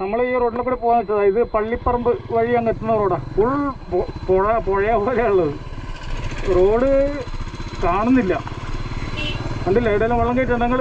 നമ്മൾ ഈ റോഡിൽ കൂടെ പോകാൻ വെച്ചതാ ഇത് പള്ളിപ്പറമ്പ് വഴി അങ്ങ് എത്തുന്ന റോഡാണ് ഫുൾ പുഴ പുഴയ പോലെയുള്ളത് റോഡ് കാണുന്നില്ല. കണ്ടില്ല? എവിടെയെല്ലാം വെള്ളം കയറ്റുണ്ട് നിങ്ങൾ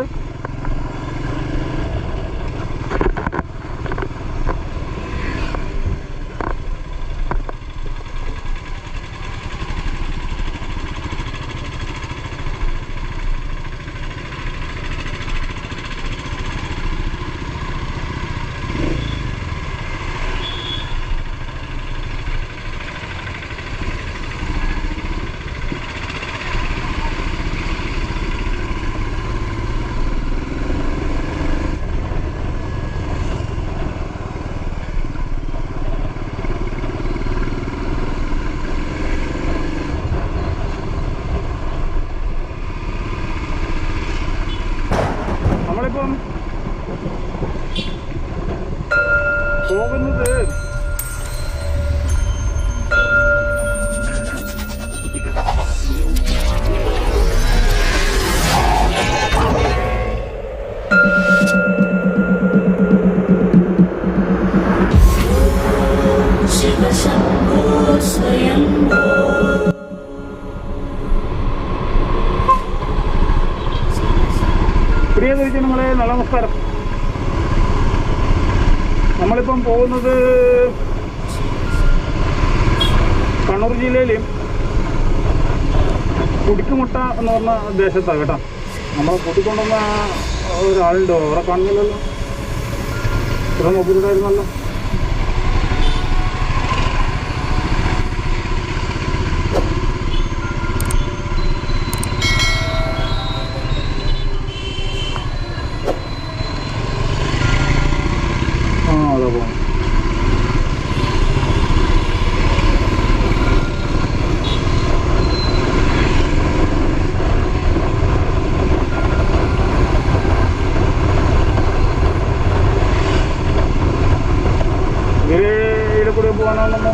നമസ്കാരം നമ്മളിപ്പം പോകുന്നത് കണ്ണൂർ ജില്ലയിലെയും കുടിക്കുമുട്ട എന്ന് പറഞ്ഞ ദേശത്താണ് കേട്ടോ. നമ്മൾ കൂട്ടിക്കൊണ്ടുവന്ന ഒരാളുണ്ട്. അവരെ കാണുന്നില്ലല്ലോ. ഇത്ര നോക്കിയിട്ടുണ്ടായിരുന്നല്ലോ ആ അതാ പോകണം ഇവർ ഇതിൽ പോകാനാണെന്നോ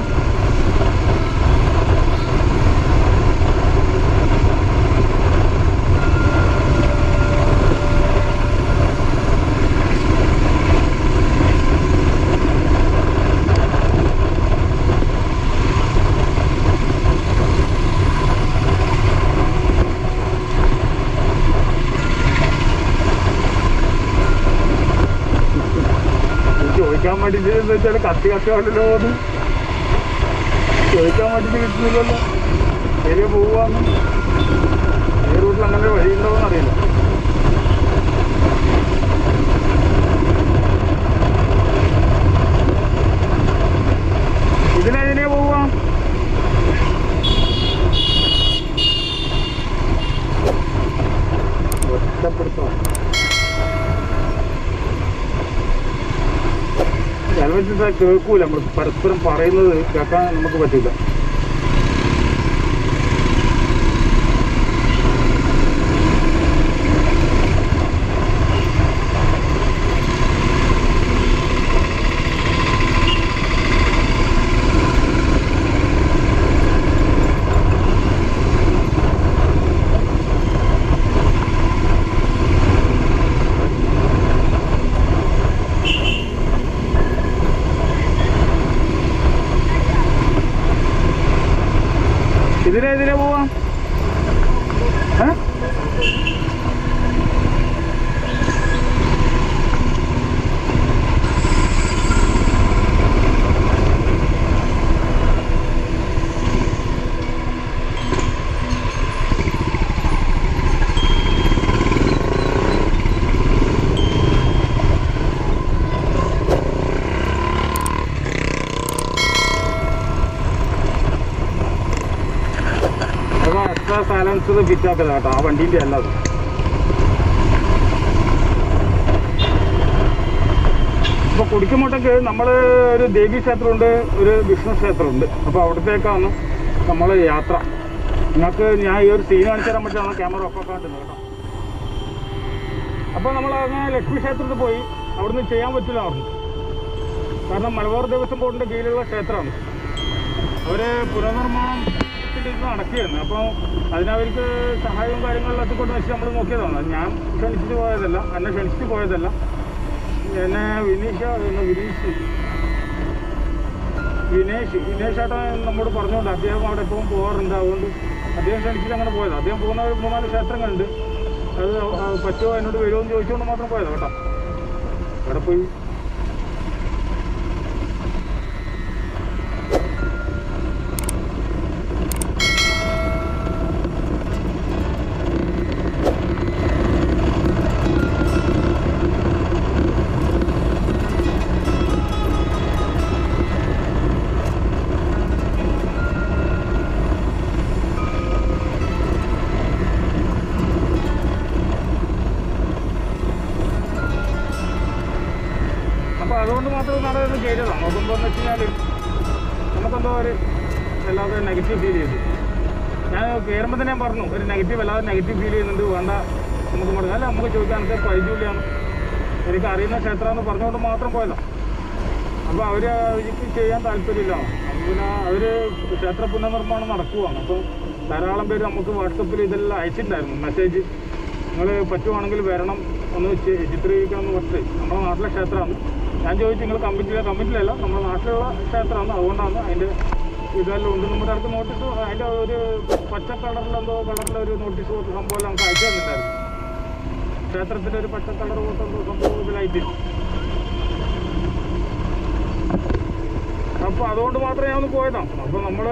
ചോദിക്കാൻ വേണ്ടിട്ട് എന്ന് വെച്ചാൽ കത്തി കത്തിയാണല്ലോ അത് ചോദിക്കാൻ വേണ്ടിട്ട് കിട്ടുന്നില്ലല്ലോ. നേരെ പോവാന്ന്. ഈ റൂട്ടിൽ അങ്ങനെ വഴി ഉണ്ടോന്ന് അറിയില്ല. കേൾക്കൂല. നമ്മൾ പരസ്പരം പറയുന്നത് കേൾക്കാൻ നമുക്ക് പറ്റില്ല. ഇതിനെതിരെ പോവാം ഏ? അതാ സൈലൻസർ ഫിറ്റ് ആക്കല കേട്ടോ ആ വണ്ടീന്റെ അല്ലാതെ ഇപ്പോൾ കുടിക്കുമ്പോട്ടേക്ക് നമ്മൾ ഒരു ദേവി ക്ഷേത്രമുണ്ട് ഒരു വിഷ്ണു ക്ഷേത്രമുണ്ട്. അപ്പോൾ അവിടത്തേക്കാണ് നമ്മൾ യാത്ര. നിങ്ങൾക്ക് ഞാൻ ഈ ഒരു സീൻ കാണിച്ചു തരാൻ പറ്റുന്ന ക്യാമറ ഓഫ് ആക്കാണ്ടുന്നത് കേട്ടോ. അപ്പോൾ നമ്മൾ അങ്ങനെ ലക്ഷ്മി ക്ഷേത്രത്തിൽ പോയി അവിടുന്ന് ചെയ്യാൻ പറ്റില്ല കാരണം മലബാർ ദേവസ്വം ബോർഡിന്റെ കീഴിലുള്ള ക്ഷേത്രമാണ്. അവർ പുനർനിർമ്മാണത്തിന്റെ ഇത് നടക്കുകയായിരുന്നു. അപ്പോൾ അതിനവർക്ക് സഹായവും കാര്യങ്ങളും എത്തിക്കൊണ്ട് വെച്ച് നമ്മൾ നോക്കിയതാണ്. ഞാൻ ക്ഷണിച്ചിട്ട് പോയതല്ല എന്നെ ക്ഷണിച്ചിട്ട് പോയതല്ല. എന്നെ വിനീഷ വിനീഷ്. വിനേഷ് വിനേഷ് ഏട്ടൻ നമ്മോട് പറഞ്ഞുകൊണ്ട് അദ്ദേഹം അവിടെ എപ്പോഴും പോകാറുണ്ട്. അതുകൊണ്ട് അദ്ദേഹം ക്ഷണിച്ചിട്ട് അങ്ങനെ പോയത്. അദ്ദേഹം പോകുന്ന ഒരു മൂന്നാൽ ക്ഷേത്രങ്ങളുണ്ട്. അത് പറ്റുമോ എന്നോട് വരുമോ എന്ന് ചോദിച്ചുകൊണ്ട് മാത്രം പോയത് കേട്ടോ. അവിടെ പോയി നെഗറ്റീവ് ഫീൽ ചെയ്തു. ഞാൻ കയറുമ്പോൾ തന്നെ ഞാൻ പറഞ്ഞു ഒരു നെഗറ്റീവ് അല്ലാതെ നെഗറ്റീവ് ഫീൽ ചെയ്യുന്നുണ്ട് വേണ്ട നമുക്ക് പറഞ്ഞു അല്ല നമുക്ക് ചോദിക്കാൻ പൈജൂലിയാണ് എനിക്ക് അറിയുന്ന ക്ഷേത്രമെന്ന് പറഞ്ഞുകൊണ്ട് മാത്രം പോയല്ലോ അപ്പോൾ അവർ എനിക്ക് ചെയ്യാൻ താല്പര്യമില്ല. പിന്നെ അവർ ക്ഷേത്ര പുനർനിർമ്മാണം നടക്കുവാണ്. അപ്പോൾ ധാരാളം പേര് നമുക്ക് വാട്സപ്പിൽ ഇതെല്ലാം അയച്ചിട്ടുണ്ടായിരുന്നു. മെസ്സേജ് നിങ്ങൾ പറ്റുവാണെങ്കിൽ വരണം ഒന്ന് ചിത്രീകരിക്കണം എന്ന് പറഞ്ഞിട്ട്. നമ്മുടെ നാട്ടിലെ ക്ഷേത്രമാണ്. ഞാൻ ചോദിച്ചു നിങ്ങൾ കമ്മിറ്റിയിലെ? കമ്മിറ്റിയിലല്ല നമ്മുടെ നാട്ടിലുള്ള ക്ഷേത്രമാണ്. അതുകൊണ്ടാണ് അതിന്റെ ഇതെല്ലാം ഉണ്ട്. നമ്മുടെ അടുത്ത് നോട്ടീസ് അതിന്റെ ഒരു പച്ച കളറിലെന്തോ കളറിലെ ഒരു നോട്ടീസ് പോലത്തെ സംഭവം നമുക്ക് അയച്ചു തന്നിട്ടുണ്ടായിരുന്നു ക്ഷേത്രത്തിന്റെ ഒരു പച്ച കളർ പോലത്തെ എന്തോ സംഭവം ഇതിലായിട്ട് അപ്പോൾ അതുകൊണ്ട് മാത്രമേ ഞാൻ ഒന്ന് പോയതാണ് അപ്പോൾ നമ്മൾ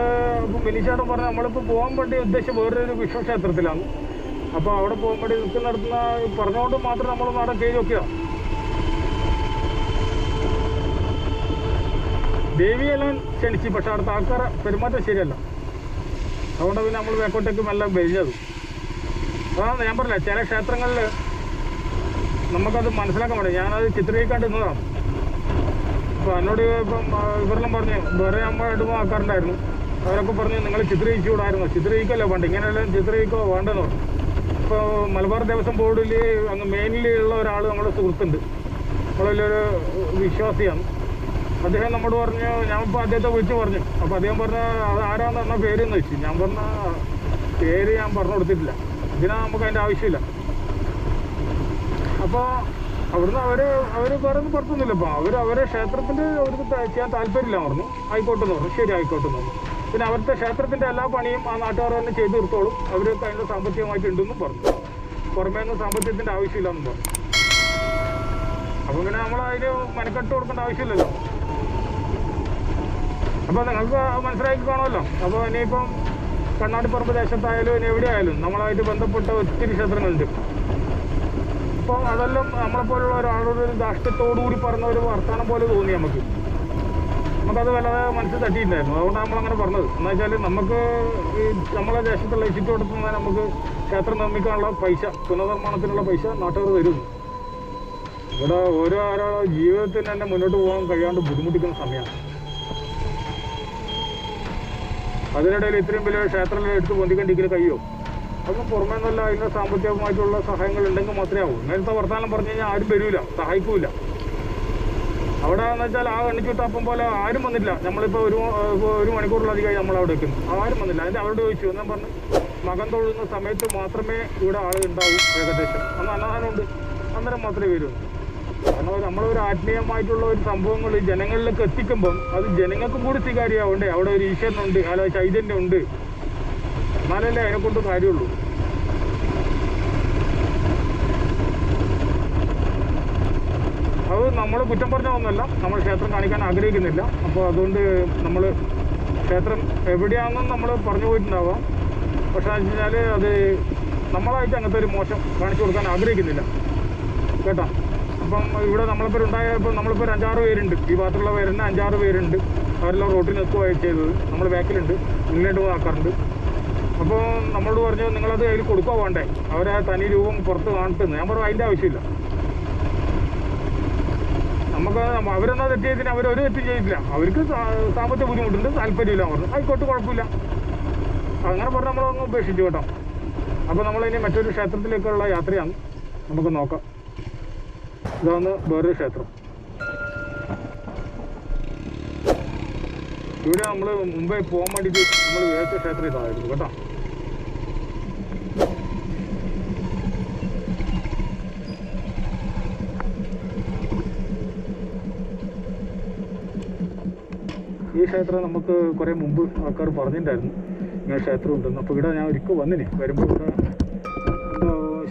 ഇപ്പോൾ മിനിഷാട്ടം പറഞ്ഞ നമ്മളിപ്പോൾ പോകാൻ വേണ്ടി ഉദ്ദേശിച്ച വേറൊരു വിശ്വക്ഷേത്രത്തിലാണ്. അപ്പോൾ അവിടെ പോകാൻ വേണ്ടി നിൽക്കുന്നിടത്തുന്ന പറഞ്ഞുകൊണ്ട് മാത്രം നമ്മൾ നാടൻ കയറി നോക്കിയതാണ് ദേവിയെല്ലാം ക്ഷണിച്ച് പക്ഷെ അവിടുത്തെ ആൾക്കാരെ പെരുമാറ്റം ശരിയല്ല. അതുകൊണ്ട് പിന്നെ നമ്മൾ വേക്കോട്ടേക്ക് എല്ലാം വരിഞ്ഞത് അതാണ് ഞാൻ പറഞ്ഞില്ല ചില ക്ഷേത്രങ്ങളിൽ നമുക്കത് മനസ്സിലാക്കാൻ പറ്റും. ഞാനത് ചിത്രീകരിക്കാണ്ട് ഇന്നതാണ് അപ്പോൾ എന്നോട് ഇപ്പം ഇവരെല്ലാം പറഞ്ഞു വേറെ ഇടുമ്പോൾ ആൾക്കാരുണ്ടായിരുന്നു. അവരൊക്കെ പറഞ്ഞു നിങ്ങൾ ചിത്രീകരിച്ചുകൂടായിരുന്നു. ചിത്രീകരിക്കല്ലോ വേണ്ട ഇങ്ങനെയെല്ലാം ചിത്രീകരിക്കോ വേണ്ടെന്ന് പറഞ്ഞു. ഇപ്പോൾ മലബാർ ദേവസ്വം ബോർഡിൽ അങ്ങ് മെയിനിൽ ഉള്ള ഒരാൾ നമ്മുടെ സുഹൃത്തുണ്ട്. നമ്മളൊരു വിശ്വാസിയാണ്. അദ്ദേഹം നമ്മോട് പറഞ്ഞു ഞാൻ ഇപ്പോൾ അദ്ദേഹത്തെ വിളിച്ച് പറഞ്ഞു. അപ്പോൾ അദ്ദേഹം പറഞ്ഞ അത് ആരാന്ന് പറഞ്ഞ പേര് എന്ന് വെച്ചു. ഞാൻ പറഞ്ഞ പേര് ഞാൻ പറഞ്ഞു കൊടുത്തിട്ടില്ല. ഇതിനാ നമുക്ക് അതിന്റെ ആവശ്യമില്ല. അപ്പോൾ അവിടുന്ന് അവർ അവർ വേറെ ഒന്നും പുറത്തൊന്നുമില്ല. അപ്പോൾ അവർ അവരെ ക്ഷേത്രത്തിന്റെ അവർക്ക് ചെയ്യാൻ താല്പര്യമില്ല പറഞ്ഞു. ആയിക്കോട്ടെ എന്ന് പറഞ്ഞു. ശരി ആയിക്കോട്ടെ എന്ന് പറഞ്ഞു. പിന്നെ അവരുടെ ക്ഷേത്രത്തിന്റെ എല്ലാ പണിയും ആ നാട്ടുകാർ തന്നെ ചെയ്തു തീർത്തോളും. അവർ അതിന്റെ സാമ്പത്തികമായിട്ടുണ്ടെന്നും പറഞ്ഞു. പുറമേ നിന്ന് സാമ്പത്തികത്തിന്റെ ആവശ്യമില്ലെന്നും പറഞ്ഞു. അപ്പോൾ പിന്നെ നമ്മൾ അതിന് മെനക്കെട്ട് കൊടുക്കേണ്ട ആവശ്യമില്ലല്ലോ. അപ്പോൾ നിങ്ങൾക്ക് മനസ്സിലാക്കി കാണുമല്ലോ. അപ്പോൾ ഇനിയിപ്പം കണ്ണാടിപ്പറമ്പ് ദേശത്തായാലും ഇനി എവിടെ ആയാലും നമ്മളായിട്ട് ബന്ധപ്പെട്ട ഒത്തിരി ക്ഷേത്രങ്ങളുണ്ട്. അപ്പോൾ അതെല്ലാം നമ്മളെപ്പോലുള്ള ഒരാളോട് ഒരു ധാഷ്ട്യത്തോടുകൂടി പറഞ്ഞ ഒരു വർത്തമാനം പോലെ തോന്നി നമുക്ക്. നമുക്കത് വല്ലാതെ മനസ്സിൽ തട്ടിയിട്ടുണ്ടായിരുന്നു. അതുകൊണ്ടാണ് നമ്മളങ്ങനെ പറഞ്ഞത്. എന്ന് വെച്ചാൽ നമുക്ക് ഈ നമ്മളെ ദേശത്തുള്ള ഈ ചുറ്റുവട്ടത്തു നിന്ന് നമുക്ക് ക്ഷേത്രം നിർമ്മിക്കാനുള്ള പൈസ പുനർനിർമ്മാണത്തിനുള്ള പൈസ നാട്ടുകാർ തരുന്നു ഇവിടെ ഓരോ ആരോ ജീവിതത്തിൽ തന്നെ മുന്നോട്ട് പോകാൻ കഴിയാണ്ട് ബുദ്ധിമുട്ടിക്കുന്ന സമയമാണ്. അതിനിടയിൽ ഇത്രയും വലിയ ക്ഷേത്രങ്ങൾ എടുത്ത് പൊന്തിക്കണ്ടിക്കൽ കഴിയോ? അതൊന്നും പുറമേ നിന്നല്ല അതിന്റെ സാമ്പത്തികമായിട്ടുള്ള സഹായങ്ങൾ ഉണ്ടെങ്കിൽ മാത്രമേ ആവൂ. നേരത്തെ വർത്തമാനം പറഞ്ഞു കഴിഞ്ഞാൽ ആരും വരൂല സഹായിക്കൂല. അവിടെ എന്ന് വെച്ചാൽ ആ എണ്ണിച്ചുട്ടപ്പം പോലെ ആരും വന്നില്ല നമ്മളിപ്പോൾ ഒരു ഒരു മണിക്കൂറിലധികമായി നമ്മൾ അവിടെ വെക്കുന്നു ആരും വന്നില്ല. അതിന്റെ അവരോട് ചോദിച്ചു. എന്നാൽ പറഞ്ഞു? മകൻ തൊഴുന്ന സമയത്ത് മാത്രമേ ഇവിടെ ആൾ ഉണ്ടാവൂ ഏകദേശം. അന്ന് അന്നദാനമുണ്ട്. അന്നേരം മാത്രമേ വരൂ കാരണം നമ്മളൊരു ആത്മീയമായിട്ടുള്ള ഒരു സംഭവങ്ങൾ ജനങ്ങളിലേക്ക് എത്തിക്കുമ്പം അത് ജനങ്ങൾക്കും കൂടി സ്വീകാര്യമാവണ്ടേ? അവിടെ ഒരു ഈശ്വരനുണ്ട് അല്ല ചൈതന്യം ഉണ്ട് എന്നാലല്ലേ അതിനെ കൊണ്ട് കാര്യമുള്ളൂ. അത് നമ്മൾ കുറ്റം പറഞ്ഞതൊന്നുമല്ല നമ്മൾ ക്ഷേത്രം കാണിക്കാൻ ആഗ്രഹിക്കുന്നില്ല. അപ്പോൾ അതുകൊണ്ട് നമ്മൾ ക്ഷേത്രം എവിടെയാണെന്നും നമ്മൾ പറഞ്ഞു പോയിട്ടുണ്ടാവാം. പക്ഷേ എന്ന് വെച്ചാൽ അത് നമ്മളായിട്ട് അങ്ങനത്തെ ഒരു മോശം കാണിച്ചു കൊടുക്കാൻ ആഗ്രഹിക്കുന്നില്ല. കേട്ടോ? അപ്പം ഇവിടെ നമ്മളിപ്പോൾ ഉണ്ടായപ്പോൾ നമ്മളിപ്പോൾ ഒരു അഞ്ചാറ് പേരുണ്ട്. ഈ ഭാഗത്തുള്ള പേരുണ്ട് അഞ്ചാറ് പേരുണ്ട്. അവരെല്ലാം റോട്ടിൽ നിൽക്കുകയാണ് ചെയ്തത്. നമ്മൾ ബാക്കിലുണ്ട്. മുന്നിലോട്ട് ആക്കാറുണ്ട്. അപ്പോൾ നമ്മളോട് പറഞ്ഞു നിങ്ങളത് അതിൽ കൊടുക്കുക വേണ്ടേ? അവരെ തനി രൂപം പുറത്ത് കാണിട്ടുന്നു ഞാൻ പറഞ്ഞു അതിന്റെ ആവശ്യമില്ല. നമുക്ക് അവരെന്നാ തെറ്റ് അവർ ഒരു തെറ്റും ചെയ്തില്ല അവർക്ക് സാമ്പത്തിക ബുദ്ധിമുട്ടുണ്ട്. താല്പര്യമില്ല പറഞ്ഞു. ആയിക്കോട്ട് കുഴപ്പമില്ല. അങ്ങനെ പറഞ്ഞ് നമ്മളൊന്ന് ഉപേക്ഷിച്ചു കേട്ടോ. അപ്പോൾ നമ്മളിനി മറ്റൊരു ക്ഷേത്രത്തിലേക്കുള്ള യാത്രയാണ്. നമുക്ക് നോക്കാം. ഇതാണ് വേറൊരു ക്ഷേത്രം. ഇവിടെ നമ്മൾ മുംബൈ പോകാൻ വേണ്ടിയിട്ട് നമ്മൾ വേറെ ക്ഷേത്രം ഇതായിരുന്നു കേട്ടോ. ഈ ക്ഷേത്രം നമുക്ക് കുറേ മുമ്പ് ആൾക്കാർ പറഞ്ഞിട്ടുണ്ടായിരുന്നു ഇങ്ങനെ ക്ഷേത്രം ഉണ്ടെന്ന്. അപ്പോൾ ഇവിടെ ഞാൻ ഒരിക്കൽ വന്നിനി വരുമ്പോൾ ഇവിടെ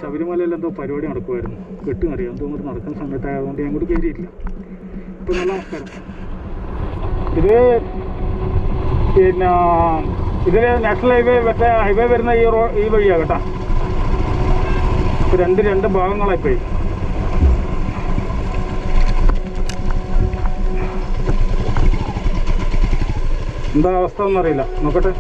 ശബരിമലയിൽ എന്തോ പരിപാടി നടക്കുമായിരുന്നു കെട്ടുമറിയാം എന്തോ അങ്ങോട്ട് നടക്കുന്ന സമയത്തായതുകൊണ്ട് ഞാൻ കൂടി കയറിയിട്ടില്ല ഇപ്പൊ നല്ല നമസ്കാരം. ഇത് പിന്നെ ഇതിൽ നാഷണൽ ഹൈവേ മറ്റേ ഹൈവേ വരുന്ന ഈ റോ ഈ വഴിയാണ് കേട്ടോ. ഇപ്പൊ രണ്ട് രണ്ട് ഭാഗങ്ങളായി പോയി എന്താ അവസ്ഥ എന്നറിയില്ല. നോക്കട്ടെ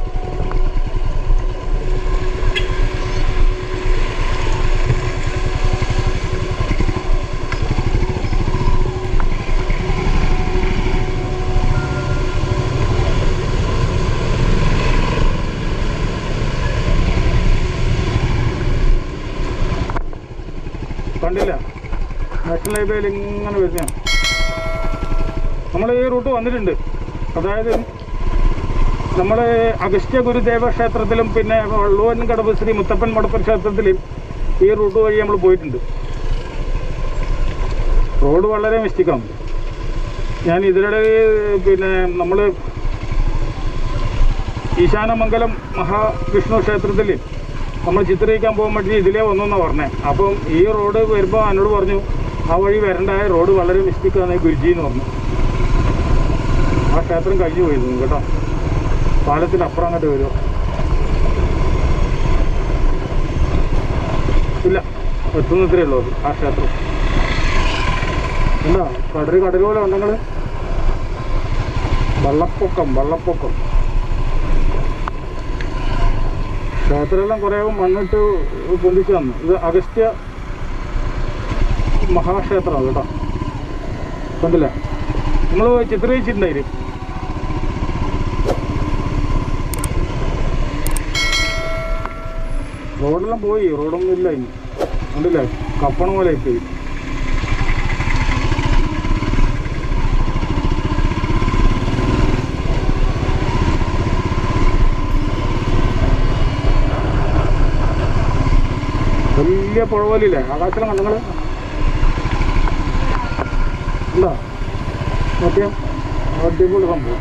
കണ്ടില്ല നാഷണൽ ഹൈവേയിൽ ഇങ്ങനെ വരുന്നതാണ്. നമ്മൾ ഈ റൂട്ട് വന്നിട്ടുണ്ട്. അതായത് നമ്മൾ അഗസ്ത്യ ഗുരുദേവ ക്ഷേത്രത്തിലും പിന്നെ വള്ളുവൻ കടവ് ശ്രീ മുത്തപ്പൻ മടപ്പൻ ക്ഷേത്രത്തിലും ഈ റൂട്ട് വഴി നമ്മൾ പോയിട്ടുണ്ട്. റോഡ് വളരെ മിസ്റ്റേക്കാണ്. ഞാൻ ഇതിനിടെ പിന്നെ നമ്മൾ ഈശാനമംഗലം മഹാവിഷ്ണു ക്ഷേത്രത്തിൽ നമ്മൾ ചിത്രീകരിക്കാൻ പോകാൻ വേണ്ടി ഇതിലേ വന്നെന്നാണ് പറഞ്ഞത് അപ്പം ഈ റോഡ് വരുമ്പോൾ എന്നോട് പറഞ്ഞു ആ വഴി വരണ്ടായ റോഡ് വളരെ മിസ്റ്റേക്കാണ് ഗുരുജി എന്ന് പറഞ്ഞു. ആ ക്ഷേത്രം കഴിഞ്ഞു പോയിരുന്നു കേട്ടോ. പാലത്തിന് അപ്പുറം അങ്ങോട്ട് വരുമോ ഇല്ല എത്തുന്നത്രേ ഉള്ളൂ അത് ആ ക്ഷേത്രം. എന്താ കടൽ കടൽ പോലെ ഉണ്ടെങ്കിൽ വള്ളപ്പൊക്കം വെള്ളപ്പൊക്കം. ക്ഷേത്രമെല്ലാം കുറേ മണ്ണിട്ട് പൊന്തിച്ചു തന്നു ഇത് അഗസ്ത്യ മഹാക്ഷേത്രമാണ് കേട്ടോ. കണ്ടില്ലേ? നമ്മൾ ചിത്രീകരിച്ചിട്ടുണ്ടായിരുന്നു റോഡെല്ലാം പോയി റോഡൊന്നും ഇല്ല ഇനി. കണ്ടില്ലേ? കപ്പണ പോലെ പോയി വലിയ പുഴ പോലില്ലേ ആകാശത്തിലാണ് കണ്ണുങ്ങൾ ഉണ്ടോ നോക്കിയാ അടിപൊളി സംഭവം.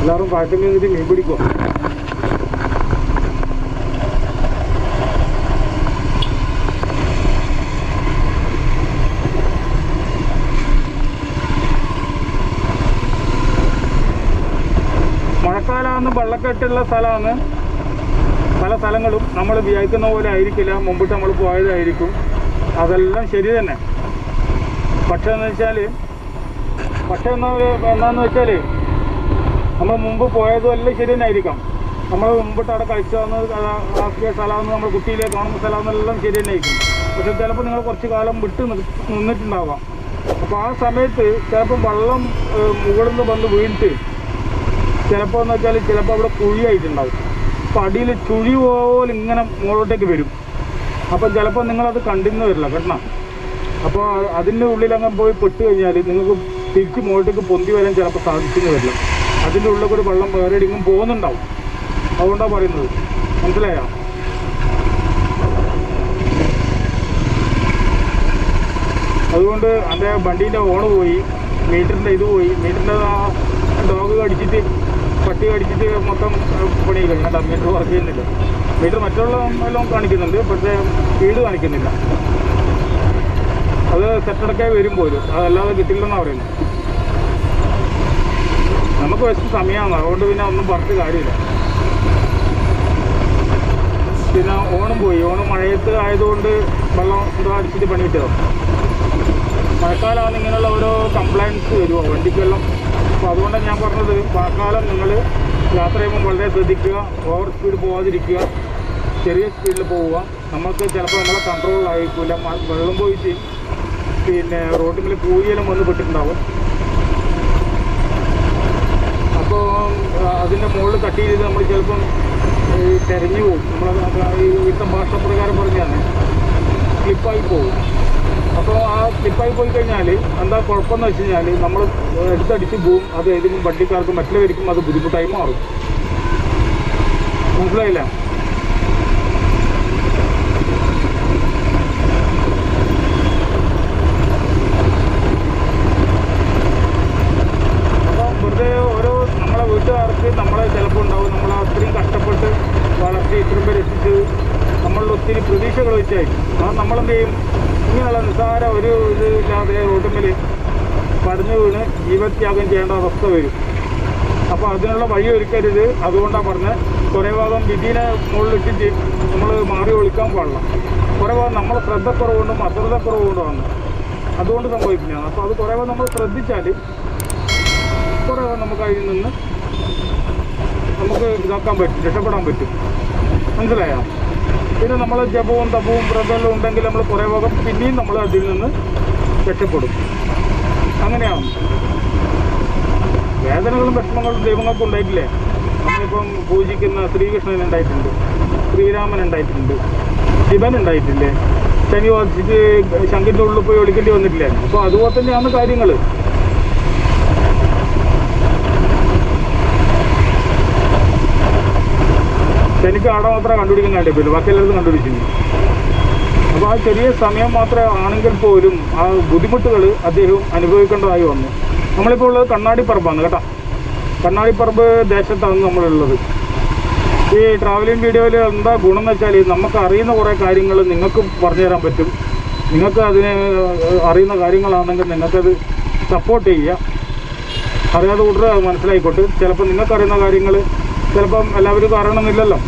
എല്ലാവരും കാട്ടിൽ നിന്നിട്ട് മീൻ പിടിക്കും? മഴക്കാലമാണ് വെള്ളക്കെട്ടുള്ള സ്ഥലമാണ് സ്ഥലങ്ങളും നമ്മൾ വിചാരിക്കുന്ന പോലെ ആയിരിക്കില്ല. മുമ്പിട്ട് നമ്മൾ പോയതായിരിക്കും. അതെല്ലാം ശരി തന്നെ. പക്ഷേ എന്ന് വെച്ചാൽ പക്ഷേ എന്ന എന്താണെന്ന് വെച്ചാൽ നമ്മൾ മുമ്പ് പോയതും എല്ലാം ശരി തന്നെ ആയിരിക്കാം. നമ്മൾ മുമ്പിട്ട് അവിടെ കഴിച്ചതെന്ന് ആക്കിയ സ്ഥലമെന്ന് നമ്മൾ കുട്ടിയിലെ കാണുന്ന സ്ഥലമെന്നെല്ലാം ശരി തന്നെ ആയിരിക്കും. പക്ഷെ ചിലപ്പോൾ നിങ്ങൾ കുറച്ച് കാലം വിട്ട് നിന്നിട്ടുണ്ടാവാം. അപ്പോൾ ആ സമയത്ത് ചിലപ്പോൾ വെള്ളം മുകളിൽ നിന്ന് വന്ന് വീണിട്ട് ചിലപ്പോൾ എന്ന് വെച്ചാൽ ചിലപ്പോൾ അവിടെ കുഴിയായിട്ടുണ്ടാവും. അപ്പോൾ അടിയിൽ ചുഴി പോലെ ഇങ്ങനെ മുകളിലോട്ടേക്ക് വരും. അപ്പം ചിലപ്പോൾ നിങ്ങളത് കണ്ടിന്ന് വരില്ല കേട്ടോ. അപ്പോൾ അതിന്റെ ഉള്ളിൽ പോയി പെട്ട് കഴിഞ്ഞാൽ നിങ്ങൾക്ക് തിരിച്ച് മുകളിലേക്ക് പൊന്തി വരാൻ ചിലപ്പോൾ സാധിച്ചെന്ന് വരില്ല. അതിന്റെ ഉള്ളിൽ കൂടി വെള്ളം വേറെ എവിടെയെങ്കിലും പോകുന്നുണ്ടാവും. അതുകൊണ്ടാണ് പറയുന്നത്. മനസ്സിലായോ? അതുകൊണ്ട് എന്റെ വണ്ടീന്റെ ഓണ് പോയി മീറ്ററിന്റെ ഇത് പോയി മീറ്ററിന്റെ ആ ഡോഗ് കടിച്ചിട്ട് പട്ടി അടിച്ചിട്ട് മൊത്തം പണി കഴിഞ്ഞാൽ മീറ്റർ വർക്ക് ചെയ്യുന്നില്ല. മീറ്റർ മറ്റുള്ള എല്ലാം കാണിക്കുന്നുണ്ട് പക്ഷേ സ്പീഡ് കാണിക്കുന്നില്ല. അത് സെറ്റടക്കായി വരും പോലും. അതല്ലാതെ കിട്ടില്ലെന്നാണ് പറയുന്നത് നമുക്ക് വെച്ച് സമയമാണ്. അതുകൊണ്ട് പിന്നെ ഒന്നും പറഞ്ഞിട്ട് കാര്യമില്ല. പിന്നെ ഓണം പോയി. ഓണം മഴയത്ത് ആയതുകൊണ്ട് വെള്ളം എന്തോ അടിച്ചിട്ട് പണി കിട്ടിയതാണ് മഴക്കാലമാണ് ഇങ്ങനെയുള്ള ഓരോ കംപ്ലൈന്റ്സ് വരുമോ വണ്ടിക്കെല്ലാം അപ്പോൾ അതുകൊണ്ടാണ് ഞാൻ പറഞ്ഞത് മഴക്കാലം നിങ്ങൾ യാത്ര ചെയ്യുമ്പോൾ വളരെ ശ്രദ്ധിക്കുക ഓവർ സ്പീഡ് പോകാതിരിക്കുക ചെറിയ സ്പീഡിൽ പോവുക. നമുക്ക് ചിലപ്പോൾ നമ്മളെ കൺട്രോളിലായിരിക്കില്ല വെള്ളം പോയിട്ട് പിന്നെ റോഡിൽ കൂലിയെല്ലാം വന്ന് പെട്ടിട്ടുണ്ടാവും. അപ്പോൾ അതിന്റെ മുകളിൽ കട്ട് ചെയ്ത് നമ്മൾ ചിലപ്പം തെരഞ്ഞു പോകും. നമ്മൾ ഈ സംഭാഷണ ഭാഷ പ്രകാരം പറഞ്ഞാൽ സ്ലിപ്പായി പോകും. അപ്പോൾ ആ സ്ലിപ്പായി പോയി കഴിഞ്ഞാൽ എന്താ കുഴപ്പമെന്ന് വെച്ച് കഴിഞ്ഞാൽ നമ്മൾ എടുത്തടിച്ച് പോവും. അത് ഏതെങ്കിലും വണ്ടിക്കാർക്ക് മറ്റുള്ളവർക്കും അത് ബുദ്ധിമുട്ടായി മാറും. മനസ്സിലായില്ല? വീട്ടുകാർക്ക് നമ്മളെ ചിലപ്പോൾ ഉണ്ടാവും. നമ്മൾ കഷ്ടപ്പെട്ട് വളർത്തി ഇത്രയും പേരെത്തിച്ച് നമ്മളുടെ ഒത്തിരി പ്രതീക്ഷകൾ വെച്ചായിരിക്കും. അത് നമ്മളെന്ത് ചെയ്യും? ജീവത്യാഗം ചെയ്യേണ്ട അവസ്ഥ വരും. അപ്പോൾ അതിനുള്ള വഴി ഒരുക്കരുത്. അതുകൊണ്ടാണ് പറഞ്ഞത് കുറേ ഭാഗം വിധീനെ മുകളിലിട്ട് നമ്മൾ മാറി ഒളിക്കാൻ പാടില്ല. കുറേ ഭാഗം നമ്മളെ ശ്രദ്ധക്കുറവുകൊണ്ടും അശ്രദ്ധക്കുറവുകൊണ്ടുമാണ്. അതുകൊണ്ട് സംഭവിക്കുന്നതാണ് അപ്പോൾ അത് കുറേ ഭാഗം നമ്മൾ ശ്രദ്ധിച്ചാൽ കുറേ നമുക്ക് അതിൽ നിന്ന് നമുക്ക് ഇതാക്കാൻ പറ്റും രക്ഷപ്പെടാൻ പറ്റും. മനസ്സിലായോ? പിന്നെ നമ്മൾ ജപവും തപവും വ്രതമെല്ലാം ഉണ്ടെങ്കിൽ നമ്മൾ കുറേ ഭാഗം പിന്നെയും നമ്മൾ അതിൽ നിന്ന് രക്ഷപ്പെടും. അങ്ങനെയാണ്. വേദനകളും വിഷമങ്ങളും ദൈവങ്ങൾക്ക് ഉണ്ടായിട്ടില്ലേ? നമ്മളിപ്പം പൂജിക്കുന്ന ശ്രീകൃഷ്ണൻ ഉണ്ടായിട്ടുണ്ട് ശ്രീരാമൻ ഉണ്ടായിട്ടുണ്ട് ശിവൻ ഉണ്ടായിട്ടില്ലേ? ശനി വാദിച്ചിട്ട് ശങ്കിന്റെ ഉള്ളിൽ പോയി ഒളിക്കേണ്ടി വന്നിട്ടില്ലേ? അപ്പോൾ അതുപോലെ തന്നെയാണ് കാര്യങ്ങൾ ശനിക്ക് ആടെ മാത്രമേ കണ്ടുപിടിക്കാൻ കഴിയത്തില്ല ബാക്കി എല്ലാവരും കണ്ടുപിടിച്ചിരുന്നു. അപ്പോൾ ആ ചെറിയ സമയം മാത്രമേ ആണെങ്കിൽ പോലും ആ ബുദ്ധിമുട്ടുകൾ അദ്ദേഹം അനുഭവിക്കേണ്ടതായി വന്നു. നമ്മളിപ്പോൾ ഉള്ളത് കണ്ണാടിപ്പറമ്പാണ് കേട്ടോ. കണ്ണാടിപ്പറമ്പ് ദേശത്താണ് നമ്മളുള്ളത്. ഈ ട്രാവലിംഗ് വീഡിയോയിൽ എന്താ ഗുണം എന്ന് വെച്ചാൽ നമുക്ക് അറിയുന്ന കുറേ കാര്യങ്ങൾ നിങ്ങൾക്ക് പറഞ്ഞു തരാൻ പറ്റും. നിങ്ങൾക്ക് അതിന് അറിയുന്ന കാര്യങ്ങളാണെങ്കിൽ നിങ്ങൾക്കത് സപ്പോർട്ട് ചെയ്യുക. അറിയാതെ കൂട്ടർ മനസ്സിലായിക്കോട്ടെ. ചിലപ്പോൾ നിങ്ങൾക്കറിയുന്ന കാര്യങ്ങൾ ചിലപ്പം എല്ലാവരും അറിയണമെന്നില്ലല്ലോ.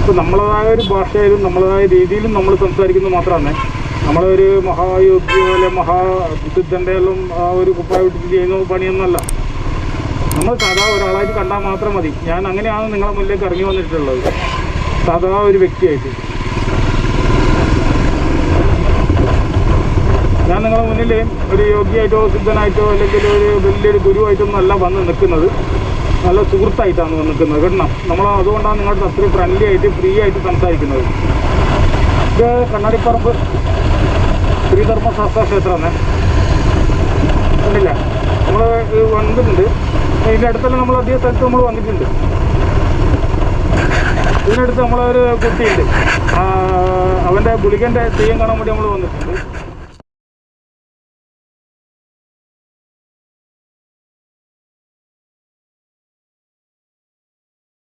അപ്പോൾ നമ്മളതായ ഒരു ഭാഷയിലും നമ്മളതായ രീതിയിലും നമ്മൾ സംസാരിക്കുന്നത് മാത്രമാണ്. നമ്മളൊരു മഹായോഗ്യ പോലെ മഹാസിദ്ധന്റെ എല്ലാം ആ ഒരു കുപ്പായ കുപ്പായിട്ട് ചെയ്യുന്ന പണിയൊന്നല്ല നമ്മൾ സാധാ ഒരാളായിട്ട് കണ്ടാൽ മാത്രം മതി. ഞാൻ അങ്ങനെയാണ് നിങ്ങളെ മുന്നിലേക്ക് ഇറങ്ങി വന്നിട്ടുള്ളത്. സാധാ ഒരു വ്യക്തിയായിട്ട്. ഞാൻ നിങ്ങളുടെ മുന്നിൽ ഒരു യോഗിയായിട്ടോ സിദ്ധനായിട്ടോ അല്ലെങ്കിൽ ഒരു വലിയൊരു അല്ല വന്ന് നിൽക്കുന്നത്. നല്ല സുഹൃത്തായിട്ടാണ് വന്ന് നിൽക്കുന്നത് കേട്ടോ. നമ്മൾ അതുകൊണ്ടാണ് നിങ്ങളുടെ അത്രയും ഫ്രണ്ട്ലി ആയിട്ട് ഫ്രീ ആയിട്ട് സംസാരിക്കുന്നത്. ഇത് കണ്ണാടിപ്പറമ്പ് ശ്രീധർമ്മശാസ്ത്ര ക്ഷേത്രമാണ് കണ്ടില്ല? നമ്മൾ വന്നിട്ടുണ്ട്. ഇതിന്റെ അടുത്തല്ല നമ്മൾ അധിക സ്ഥലത്ത് നമ്മൾ വന്നിട്ടുണ്ട്. ഇതിനടുത്ത് നമ്മളൊരു കുട്ടിയുണ്ട്. അവന്റെ ഗുളികന്റെ തെയ്യം കാണാൻ വേണ്ടി നമ്മൾ വന്നിട്ടുണ്ട്.